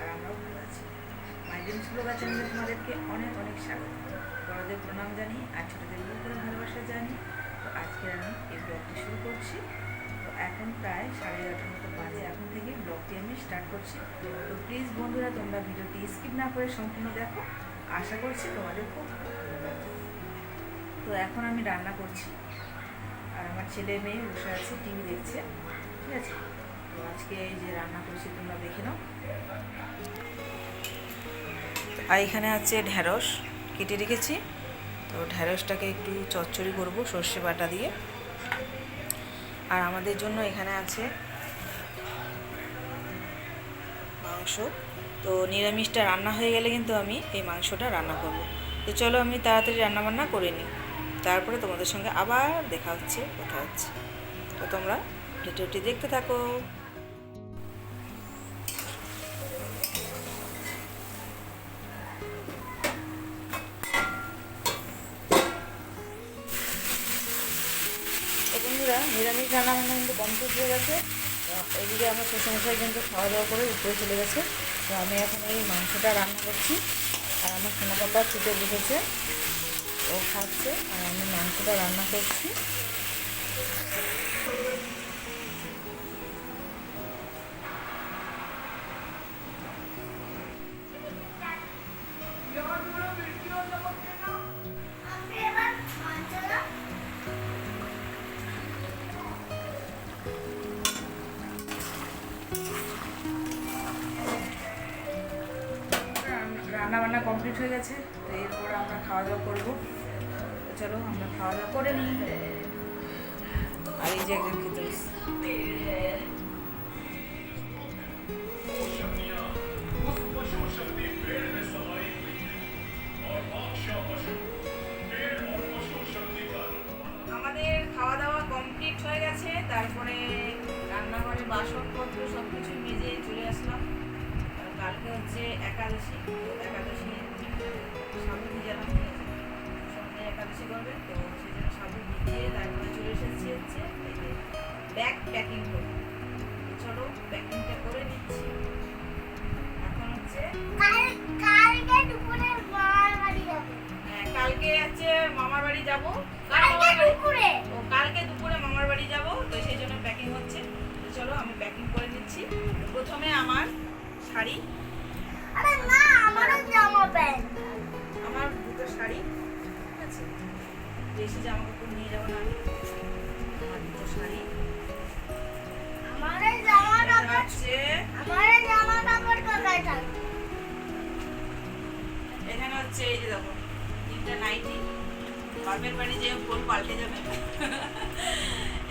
আর আমরাও ভালো আছি। মাই ড্রিমস ব্লগার চ্যানেলে তোমাদেরকে অনেক অনেক স্বাগত। বড়দের প্রণাম জানি আর ছোটোদের করে ভালোবাসা জানি তো আজকে আমি এই ব্লগটি শুরু করছি। তো এখন প্রায় সাড়ে এগারোটার মতো বাজে এখন থেকে ব্লগটি আমি স্টার্ট করছি। তো প্লিজ বন্ধুরা, তোমরা ভিডিওটি স্কিপ না করে সম্পূর্ণ দেখো। আশা করছি তোমাদের খুব তো এখন আমি রান্না করছি। আর আমার ছেলে মেয়ে বসে আছে, টিভি দেখছে। ঠিক আছে? তো আজকে যে রান্না করছি, তোমরা দেখে নাও। আর এখানে আছে ঢ্যাঁড়স কেটে রেখেছি। তো ঢ্যাঁড়সটাকে একটু চচ্চড়ি করব সর্ষে বাটা দিয়ে। আর আমাদের জন্য এখানে আছে মাংস। তো নিরামিষটা রান্না হয়ে গেলে কিন্তু আমি এই মাংসটা রান্না করব। তো চলো আমি তাড়াতাড়ি রান্না বান্না করে নিই। তারপরে তোমাদের সঙ্গে আবার দেখা হচ্ছে, কথা হচ্ছে। তো তোমরা ভিডিওটি দেখতে থাকো। রান্না বান্না কিন্তু কমপ্লিট হয়ে গেছে। এদিকে আমার শ্বশুরমশাই কিন্তু খাওয়া দাওয়া করে উপরে চলে গেছে। তো আমি এখন এই মাংসটা রান্না করছি। আর আমার সোনা পাপা ছুটে বসেছে। ও খাচ্ছে আর আমি মাংসটা রান্না করছি। রান্না কমপ্লিট হয়ে গেছে, তো এরপর আমরা খাওয়া দাওয়া করব। চলো, আমরা খাওয়া দাওয়া করে নিই। আর এই যে একজন খেতে আমাদের খাওয়া দাওয়া কমপ্লিট হয়ে গেছে, তারপরে রান্নাঘরে বাসনপত্র সব কিছু মেজে চলে আসলাম। কালকে হচ্ছে একাদশী একাদশী সাবু ভিজানো সন্ধ্যে একাদশী করবে তো সেই জন্য সাবু ভিজিয়ে তারপরে চলে এসেছি হচ্ছে ব্যাগ প্যাকিং করব চলো প্যাকিংটা করে নিচ্ছি। এখন হচ্ছে হ্যাঁ, কালকে হচ্ছে মামার বাড়ি যাব। বাড়ি? ও কালকে দুপুরে মামার বাড়ি যাব তো সেই জন্য প্যাকিং হচ্ছে। তো চলো আমি প্যাকিং করে নিচ্ছি। প্রথমে আমার শাড়ি? আমার দুটো শাড়ি ঠিক আছে? বেশি জামা কাপড় নিয়ে যাব না আমি। আমার দুটো শাড়ি। এটা হচ্ছে এখানে হচ্ছে এই যে দেখো তিনটা নাইটি। বাপের বাড়ি যে ফোন পাল্টে যাবে।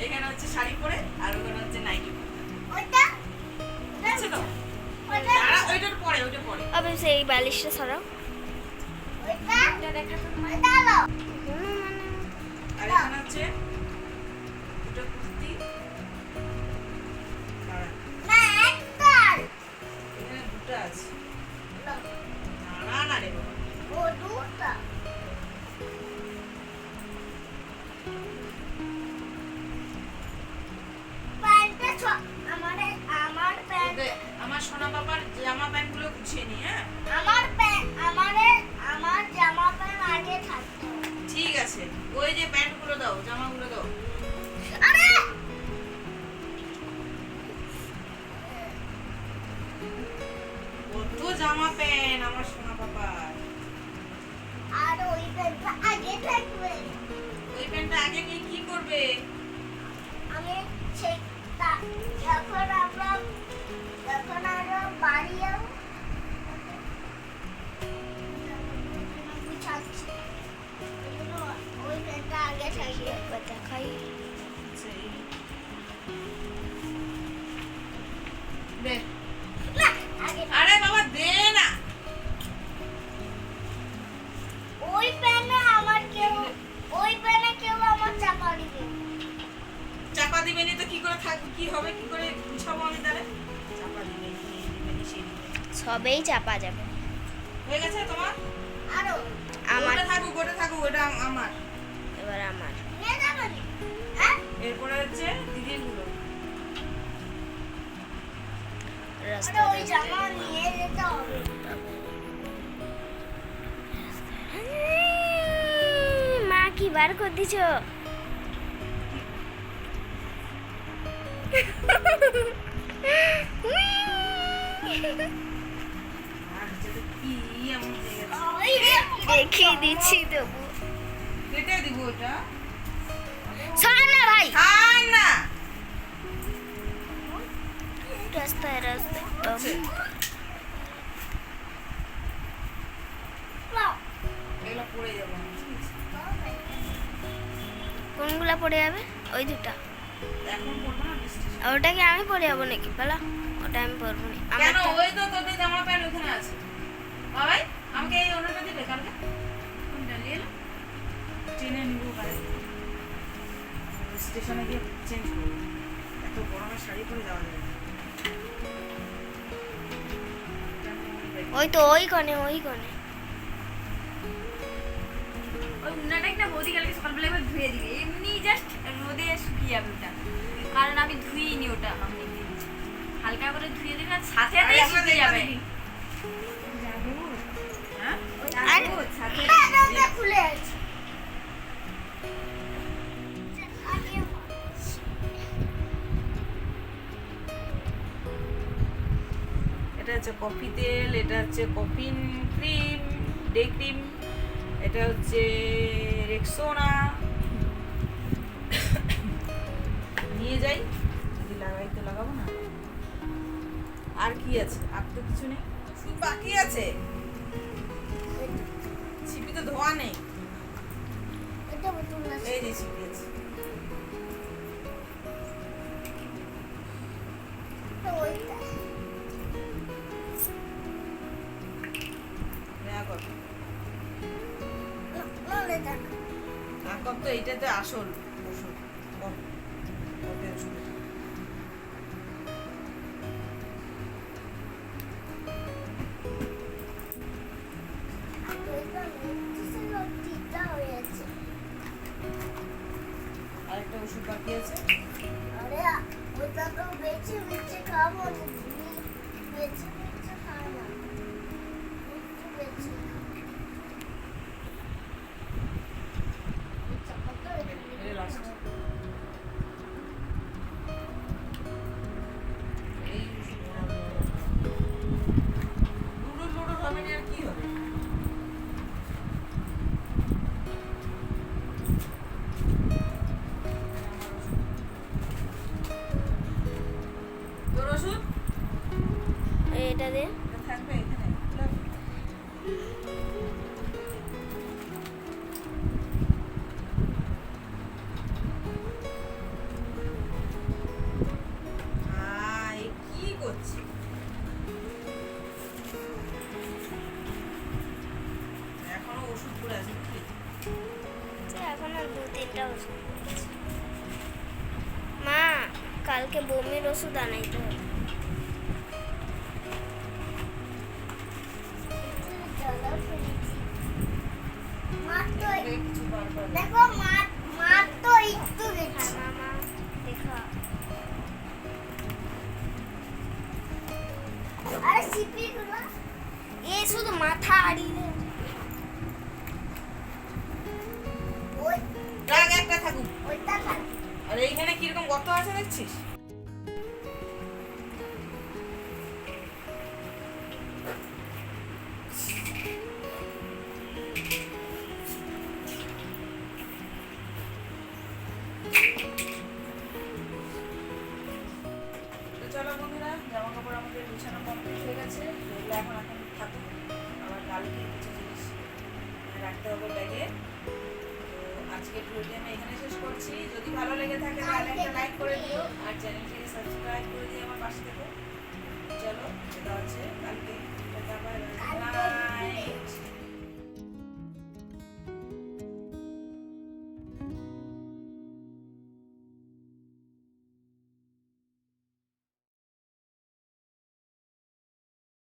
এখানে হচ্ছে শাড়ি পরে ওইটার পরে ওইটা পরে। আমি সেই বালিশটা সরাও। আর সবেই চাপা যাবে। হয়ে গেছে তোমার? আরও। আমার থাকুক ওটা থাকুক ওটা আমার। এবার আমার। হ্যাঁ? এরপরে হচ্ছে দিদিরগুলো। আরে ওই জামা নিয়ে যেতে হবে। মা কি বার করে দিছ আর দেখিয়ে দিচ্ছি তবু কেটে দিব ওটা সর না ভাই। খান না রাস্তায় রাস্তায় আছে? কোনগুলা পড়ে যাবে? ওই দুটা। ওটা কি আমি পড়ে যাব নাকি? পেলা ওটা আমি পরবো না। কেন? ওই তো তোদের জামা প্যান্ট ওখানে আছে। বাবাই। আমাকে এই দিলে কালকে? কোনটা নিয়ে ট্রেনে নিব গাড়ি স্টেশনে গিয়ে চেঞ্জ করব। এত গরমে শাড়ি পরে যাওয়া যাবে আমি ওই তো ওই কনে ওই কনে। ওই উন্নাটা একটা বৌদি কালকে সকালবেলা একবার ধুয়ে দিবে। এমনি জাস্ট রোদে শুকিয়ে যাবে ওটা। কারণ আমি ধুইনি ওটা। আমি হালকা করে ধুয়ে দিলে সাথে সাথে শুকিয়ে যাবে। হচ্ছে কফি তেল এটা হচ্ছে কফিন ক্রিম ডে ক্রিম এটা হচ্ছে রেক্সোনা। নিয়ে যাই যদি লাগাই তো লাগাবো না। আর কি আছে? আর তো কিছু নেই। শুধু বাকি আছে। ছিপি তো ধোয়া নেই। এই যে ছিপি আছে। এখন তো এইটাতে আসল পড়েছে। মা কালকে বমির ওষুধ আনাইতে হবে। দেখো মাত মাত্র একটু গেছে। হ্যাঁ মামা দেখা। আরে সিপি গুলো এই শুধু মাথা আড়িয়ে আর এইখানে কীরকম গর্ত আছে দেখছিস? চলো বন্ধুরা, জামা কাপড় আমাদের বিছানা কমপ্লিট হয়ে গেছে। এগুলো এখন এখন থাকুক আবার কালকে কিছু জিনিস রাখতে হবে ব্যাগে। আজকের ভিডিওটি আমি এখানে শেষ করছি। যদি ভালো লেগে থাকে তাহলে একটা লাইক করে দিও আর চ্যানেলটিকে সাবস্ক্রাইব করে দিও আমার পাশে থেকে। চলো সেটা হচ্ছে। কালকে টাটা